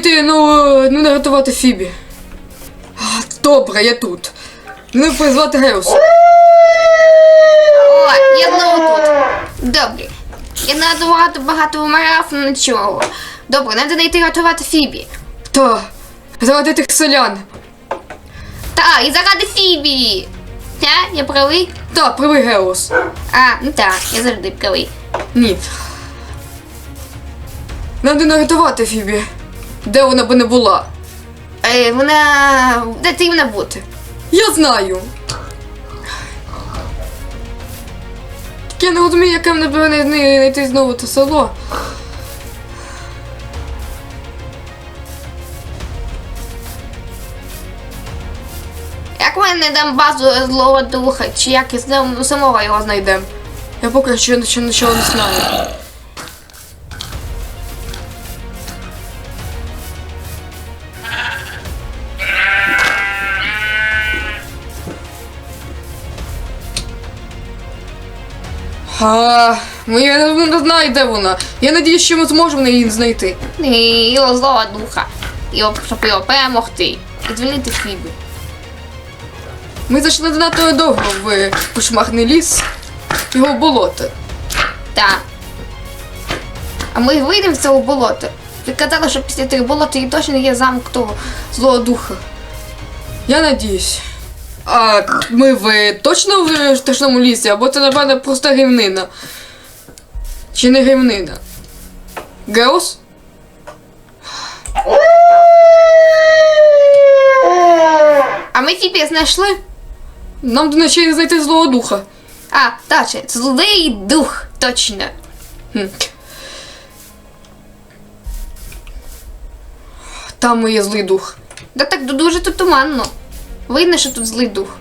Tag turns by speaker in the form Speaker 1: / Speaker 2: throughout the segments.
Speaker 1: знайти, ну, ну не рятувати Фібі. Добре, я тут. Не призвати Геус.
Speaker 2: О, я знову тут. Добре. Я надто багато вмирав, ну нічого. Добре, треба знайти рятувати Фібі.
Speaker 1: Та, заради тих селян.
Speaker 2: Та, і заради Фібі. Та, я правий?
Speaker 1: Та, привий Геус.
Speaker 2: А, ну так, я завжди правий.
Speaker 1: Ні. Нам не рятувати Фібі. Де вона би не була?
Speaker 2: Е, вона. Де ти вона бути?
Speaker 1: Я знаю. Я не розумію, яке мене буде не- не- знайти знову те село.
Speaker 2: Як ми не дам базу злого духа, чи як із ним самого його знайдемо?
Speaker 1: Я поки що нічого не знаю. А, ну я не, знаю, де вона. Я надіюсь, що ми зможемо її знайти.
Speaker 2: Його злого духа. Його, щоб його перемогти. І звільнити Фібі.
Speaker 1: Ми зайшли занадто довго в кошмарний ліс, його болото.
Speaker 2: Так. А ми вийдемо з цього болота. Ви казали, що після тих болот і точно є замок того.
Speaker 1: Злого духа. Я надіюсь. А ми в точно в страшному лісі, або це, напевно, просто гівнина. Чи не гівнина? Геус?
Speaker 2: А ми Фібі знайшли?
Speaker 1: Нам до ночі знайти злого духа.
Speaker 2: А, точно, злий дух, точно.
Speaker 1: Хм. Там є злий дух.
Speaker 2: Да так дуже тут туманно. Видно, що тут злий дух.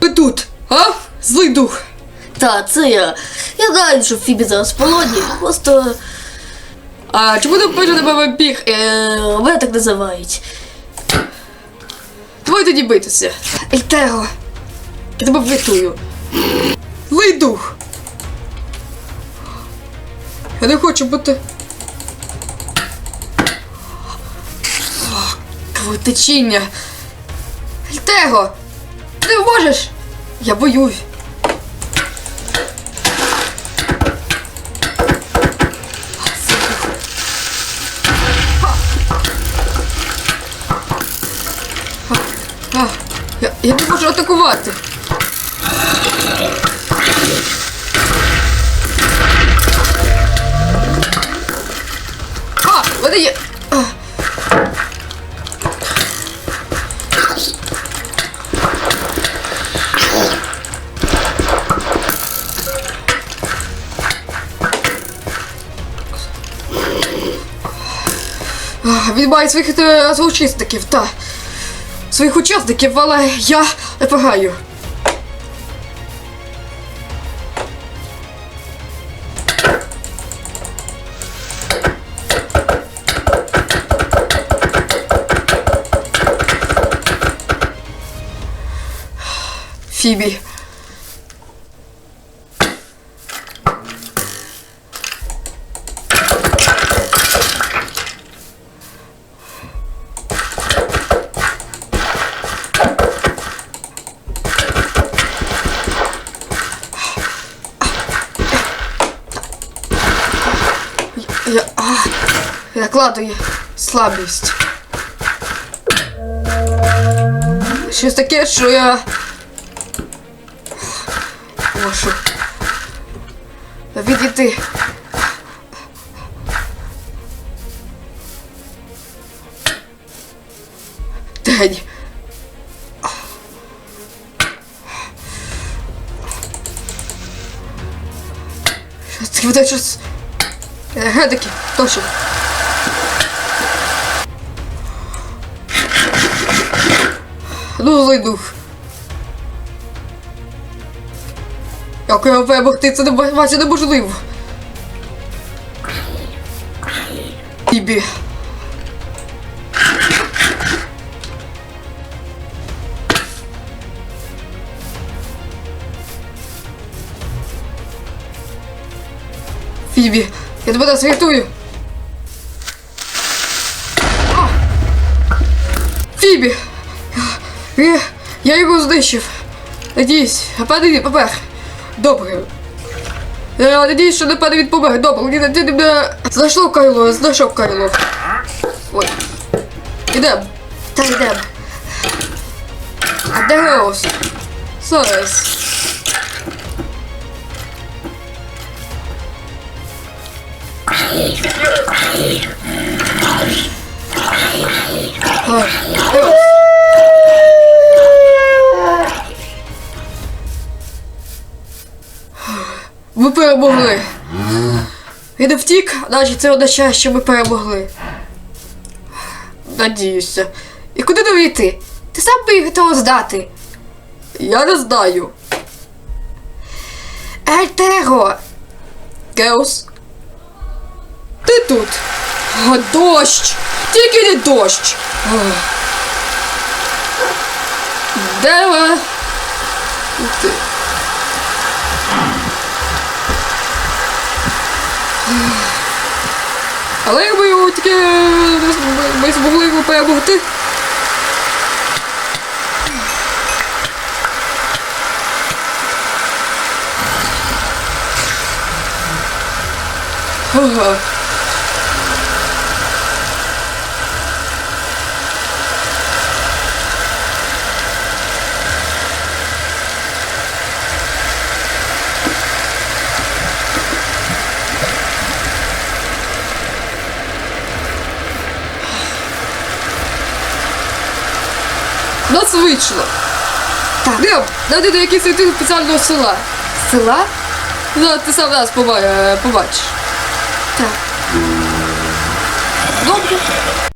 Speaker 1: Ви тут, а? Злий дух.
Speaker 3: Та, це я. Я знаю, що Фібі зараз в полоні. Просто
Speaker 1: А чому ти пише тебе вампір?
Speaker 3: е, мене так називають.
Speaker 1: Давай тоді битися. Ельтеро. Я тебе врятую. Злий дух. Я не хочу бути. О, Кровотечіння. Ельтеро! Ти можеш? Я боюсь. Я, не можу атакувати. А, в мене є. А, Відбиває своїх е, учасників, та. Своїх учасників, але я випагаю. Фібі. Я, а, я кладу слабість. Щось таке, що я. Можу. Відійти. День. Щось таке щось. Гедики, точно. Ну, злий дух. Як його вибухти, це не бачити неможливо. Бібі. Фібі, Я тебя святую. А! Фиби, Я, я його знищив. Надіюсь, а пади не помер. Добре. Я надіюсь, що не паде від помер. Добре, ти не мене... Знайшов Кайло, знайшов Кайло. Ой. Ідем.
Speaker 3: Та йдем.
Speaker 1: А де Ви перемогли. Він втік, значить це означає, що ми перемогли. Надіюся. І куди нам йти? Ти сам міг того здати. Я не знаю. Ельтеро. Геус. Тут. А, дощ. Тільки не дощ. Ох. Де ви? Ти. Але якби його тільки ми змогли його перемогти. Ага. Нас вийшло.
Speaker 2: Так.
Speaker 1: Де? Надо до якогось йти спеціального села.
Speaker 2: Села?
Speaker 1: Ну, ти сам нас е, побачиш.
Speaker 2: Так.
Speaker 1: Добре.